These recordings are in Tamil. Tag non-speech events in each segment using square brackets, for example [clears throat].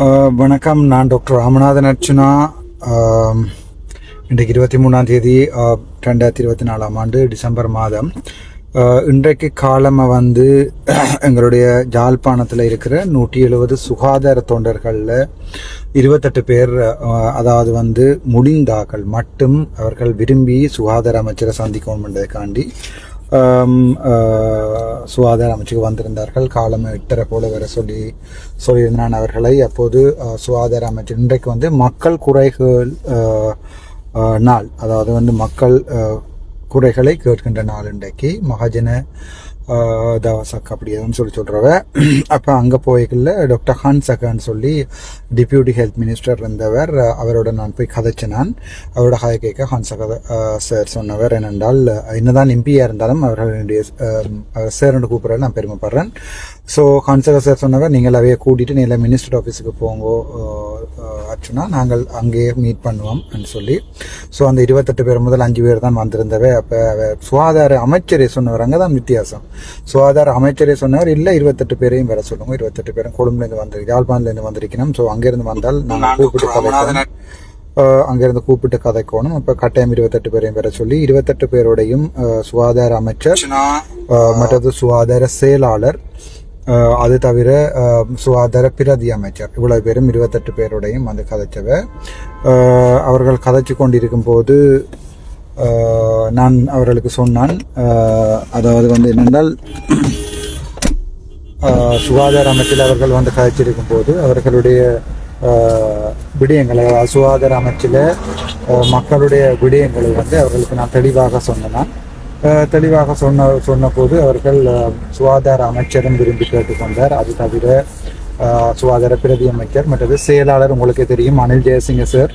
வணக்கம். நான் டாக்டர் ராமநாதன் அர்ச்சுனா. இன்றைக்கு இருபத்தி மூணாம் தேதி ரெண்டாயிரத்தி இருபத்தி நாலாம் ஆண்டு டிசம்பர் மாதம். இன்றைக்கு காலமாக வந்து [clears throat] எங்களுடைய ஜாழ்ப்பாணத்தில் இருக்கிற நூற்றி எழுபது சுகாதார தொண்டர்களில் இருபத்தெட்டு பேர் அதாவது வந்து முடிந்தாக்கள் மட்டும் அவர்கள் விரும்பி சுகாதார அமைச்சரை சந்திக்கணும் என்பதற்காண்டி சுகாதார அமைச்சுக்கு வந்திருந்தார்கள். காலம் எட்டரை போல வர சொல்லி சொல்லியிருந்தான் அவர்களை. அப்போது சுகாதார அமைச்சர் இன்றைக்கு வந்து மக்கள் குறைகள் நாள் அதாவது வந்து மக்கள் குறைகளை கேட்கின்ற நாள் இன்றைக்கு. மகாஜன தவசக் அப்படி எதுவும் சொல்லி சொல்கிறவ அப்போ அங்கே போய்கல டாக்டர் ஹான் சகான்னு சொல்லி டிப்யூட்டி ஹெல்த் மினிஸ்டர் இருந்தவர். அவரோட நான் போய் கதைச்சு நான். அவரோட ஹாய் கேட்க ஹான் சகா சார் சொன்னவர் என்னென்றால் என்னதான் எம்பியாக இருந்தாலும் அவர்களுடைய சார்னு கூப்பிட்ற நான் பெருமைப்படுறேன். ஸோ ஹான்சகா சார் சொன்னவர் நீங்கள் அவைய கூட்டிகிட்டு நீங்கள் மினிஸ்டர் ஆஃபீஸுக்கு போங்கோ ஆச்சுன்னா நாங்கள் அங்கேயே மீட் பண்ணுவோம் சொல்லி. ஸோ அந்த இருபத்தெட்டு பேர் முதல் அஞ்சு பேர் தான் வந்திருந்தவை அப்போ சுகாதார அமைச்சரே சொன்னவர் அங்கே தான் வித்தியாசம். சுகாதார அமைச்சரே சொன்னவர் இல்லை இருபத்தெட்டு பேரையும் வர சொல்லுங்க இருபத்தெட்டு பேரும் கொழும்புலேருந்து வந்து யாழ்ப்பாணத்துலேருந்து வந்திருக்கணும். ஸோ அங்கேருந்து வந்தால் நாங்கள் கூப்பிட்டு அங்கிருந்து கூப்பிட்டு கதைக்கணும். இப்போ கட்டாயம் இருபத்தெட்டு பேரையும் வர சொல்லி இருபத்தெட்டு பேரோடையும் சுகாதார அமைச்சர் மற்றது சுகாதார செயலாளர் அது தவிர சுகாதார பிரதி அமைச்சர் இவ்வளவு பேரும் இருபத்தெட்டு பேரோடையும் வந்து கதைச்சவ. அவர்கள் கதைச்சு கொண்டிருக்கும் போது நான் அவர்களுக்கு சொன்னான் அதாவது வந்து என்னென்றால் சுகாதார அமைச்சில் அவர்கள் வந்து கதைச்சிருக்கும் போது அவர்களுடைய விடயங்களை சுகாதார அமைச்சில் மக்களுடைய விடயங்களை வந்து அவர்களுக்கு நான் தெளிவாக சொன்னேன். தெளிவாக சொன்ன சொன்னபோது அவர்கள் சுகாதார அமைச்சரும் விரும்பி கேட்டுக்கொண்டார். அது தவிர சுகாதார பிரதி அமைச்சர் மற்றது செயலாளர் உங்களுக்கு தெரியும் அனில் ஜெயசிங்க சார்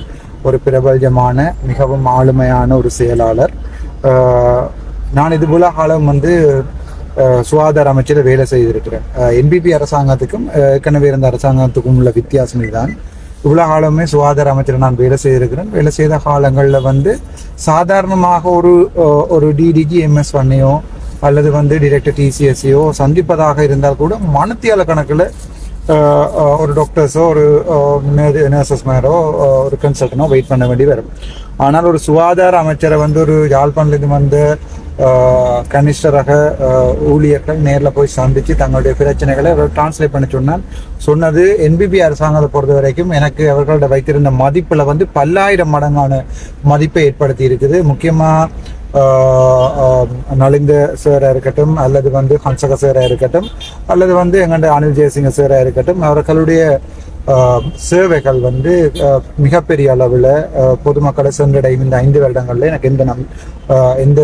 ஒரு பிரபல்யமான மிகவும் ஆளுமையான ஒரு செயலாளர். நான் இது போல காலம் வந்து சுகாதார அமைச்சர் வேலை செய்திருக்கிறேன். என்பிபி அரசாங்கத்துக்கும் ஏற்கனவே இருந்த அரசாங்கத்துக்கும் உள்ள வித்தியாசம் இதுதான். இவ்வளோ காலமே சுகாதார அமைச்சர் நான் வேலை செய்திருக்கிறேன். வேலை செய்த காலங்களில் வந்து சாதாரணமாக ஒரு ஒரு டிடிஜி எம்எஸ் பண்ணையோ அல்லது வந்து டிரெக்டர் டிசிஎஸ்சியோ சந்திப்பதாக இருந்தால் கூட மனத்தியால கணக்கில் ஒரு டாக்டர்ஸோ ஒரு நர்சஸ் மேரோ ஒரு கன்சல்டனோ வெயிட் பண்ண வேண்டி வரும். ஆனால் ஒரு சுகாதார அமைச்சரை வந்து ஒரு யாழ்ப்பாணத்துலேருந்து வந்து அஹ், கனிஷ்டரக ஊழியர்கள் நேரில் போய் சந்தித்து தங்களுடைய பிரச்சனைகளை அவர் டிரான்ஸ்லேட் பண்ண சொன்னால் சொன்னது என்பிபி அரசாங்கத்தை பொறுத்த வரைக்கும் எனக்கு அவர்களோட வைத்திருந்த மதிப்பில் வந்து பல்லாயிரம் மடங்கான மதிப்பை ஏற்படுத்தி இருக்குது. முக்கியமாக நலிந்த சேராக இருக்கட்டும் அல்லது வந்து ஹன்சக சேராக இருக்கட்டும் அல்லது வந்து எங்கண்ட அனில் ஜெயசிங்க சேராக இருக்கட்டும் அவர்களுடைய சேவைகள் வந்து மிகப்பெரிய அளவில் பொதுமக்களை சென்றடையும் இந்த ஐந்து வருடங்களில் எனக்கு எந்த நம் எந்த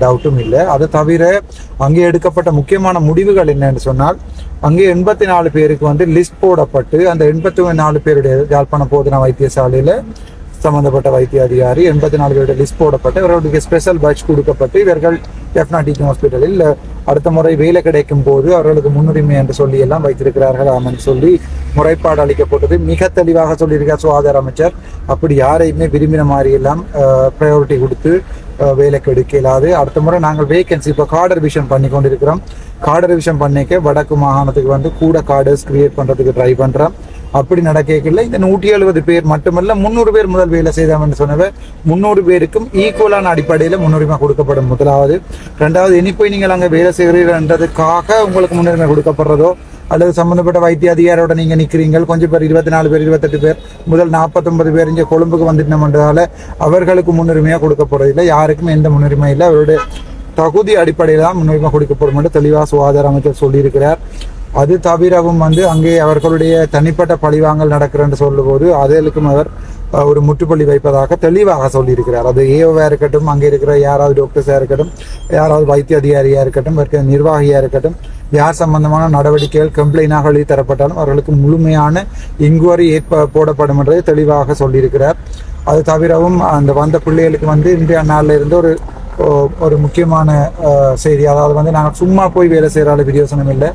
டவுட்டும் இல்லை. அதை தவிர அங்கே எடுக்கப்பட்ட முக்கியமான முடிவுகள் என்னன்னு சொன்னால் அங்கே எண்பத்தி நாலு பேருக்கு வந்து லிஸ்ட் போடப்பட்டு அந்த எண்பத்தி நாலு பேருடைய யாழ்ப்பாண போதனா வைத்தியசாலையில் சம்பந்தப்பட்ட வைத்திய அதிகாரி எண்பத்தி நாலு பேருடைய லிஸ்ட் போடப்பட்டு இவர்களுக்கு ஸ்பெஷல் பேட்ச் கொடுக்கப்பட்டு இவர்கள் எஃப்னா டீச்சிங் ஹாஸ்பிட்டலில் அடுத்த முறை வேலை கிடைக்கும் போது அவர்களுக்கு முன்னுரிமை என்று சொல்லி எல்லாம் வைத்திருக்கிறார்கள் ஆமன் சொல்லி முறைப்பாடு அளிக்கப்பட்டது. மிக தெளிவாக சொல்லியிருக்கார் சுகாதார அமைச்சர். அப்படி யாரையுமே விரும்பின மாதிரி எல்லாம் ப்ரையாரிட்டி கொடுத்து வேலைக்கு எடுக்க இல்லாது அடுத்த முறை நாங்கள் வேகன்சி இப்போ கார்டர் விஷன் பண்ணி கொண்டிருக்கிறோம். கார்டர் விஷன் பண்ணிக்க வடக்கு மாகாணத்துக்கு வந்து கூட கார்டர்ஸ் கிரியேட் பண்ணுறதுக்கு ட்ரை பண்ணுறோம் அப்படி நடக்கல இந்த நூற்றி எழுபது பேர் மட்டுமல்ல முந்நூறு பேர் முதல் வேலை செய்தோம் சொன்னவர். சொன்னவ முந்நூறு பேருக்கும் ஈக்குவலான அடிப்படையில் முன்னுரிமை கொடுக்கப்படும். முதலாவது. ரெண்டாவது இனி போய் நீங்கள் அங்கே வேலை செய்கிறீர்கள்ன்றதுக்காக உங்களுக்கு முன்னுரிமை கொடுக்கப்படுறதோ அல்லது சம்பந்தப்பட்ட வைத்திய அதிகாரியோட நீங்க நிக்கிறீங்க கொஞ்சம் பேர் இருபத்தி நாலு பேர் இருபத்தெட்டு பேர் முதல் நாற்பத்தொன்பது பேர் இங்கே கொழும்புக்கு வந்துட்டோம்ன்றதால அவர்களுக்கு முன்னுரிமையாக கொடுக்கப்படுறதில்லை. யாருக்கும் எந்த முன்னுரிமை இல்லை. அவருடைய தகுதி அடிப்படையில் தான் முன்னுரிமை கொடுக்கப்படும் என்று தெளிவாக சுகாதார அமைச்சர் சொல்லியிருக்கிறார். அது தவிரவும் வந்து அங்கே அவர்களுடைய தனிப்பட்ட பழிவாங்கல் நடக்கிறன்னு சொல்லும்போது அதற்கும் அவர் ஒரு முற்றுப்புள்ளி வைப்பதாக தெளிவாக சொல்லியிருக்கிறார். அது ஏஓவாக இருக்கட்டும் அங்கே இருக்கிற யாராவது டாக்டர்ஸாக இருக்கட்டும் யாராவது வைத்திய அதிகாரியாக இருக்கட்டும் இருக்கிற நிர்வாகியாக இருக்கட்டும் யார் சம்பந்தமான நடவடிக்கைகள் கம்ப்ளைண்டாக எழுதி தரப்பட்டாலும் அவர்களுக்கு முழுமையான இன்குவரி ஏற்ப போடப்படும் என்றதை தெளிவாக சொல்லியிருக்கிறார். அது தவிரவும் அந்த வந்த பிள்ளைகளுக்கு வந்து இன்றைய நாளில் இருந்து ஒரு ஒரு முக்கியமான செய்தி. அதாவது வந்து நாங்கள் சும்மா போய் வேலை செய்கிற அளவு பிரியோசனம் இல்லை.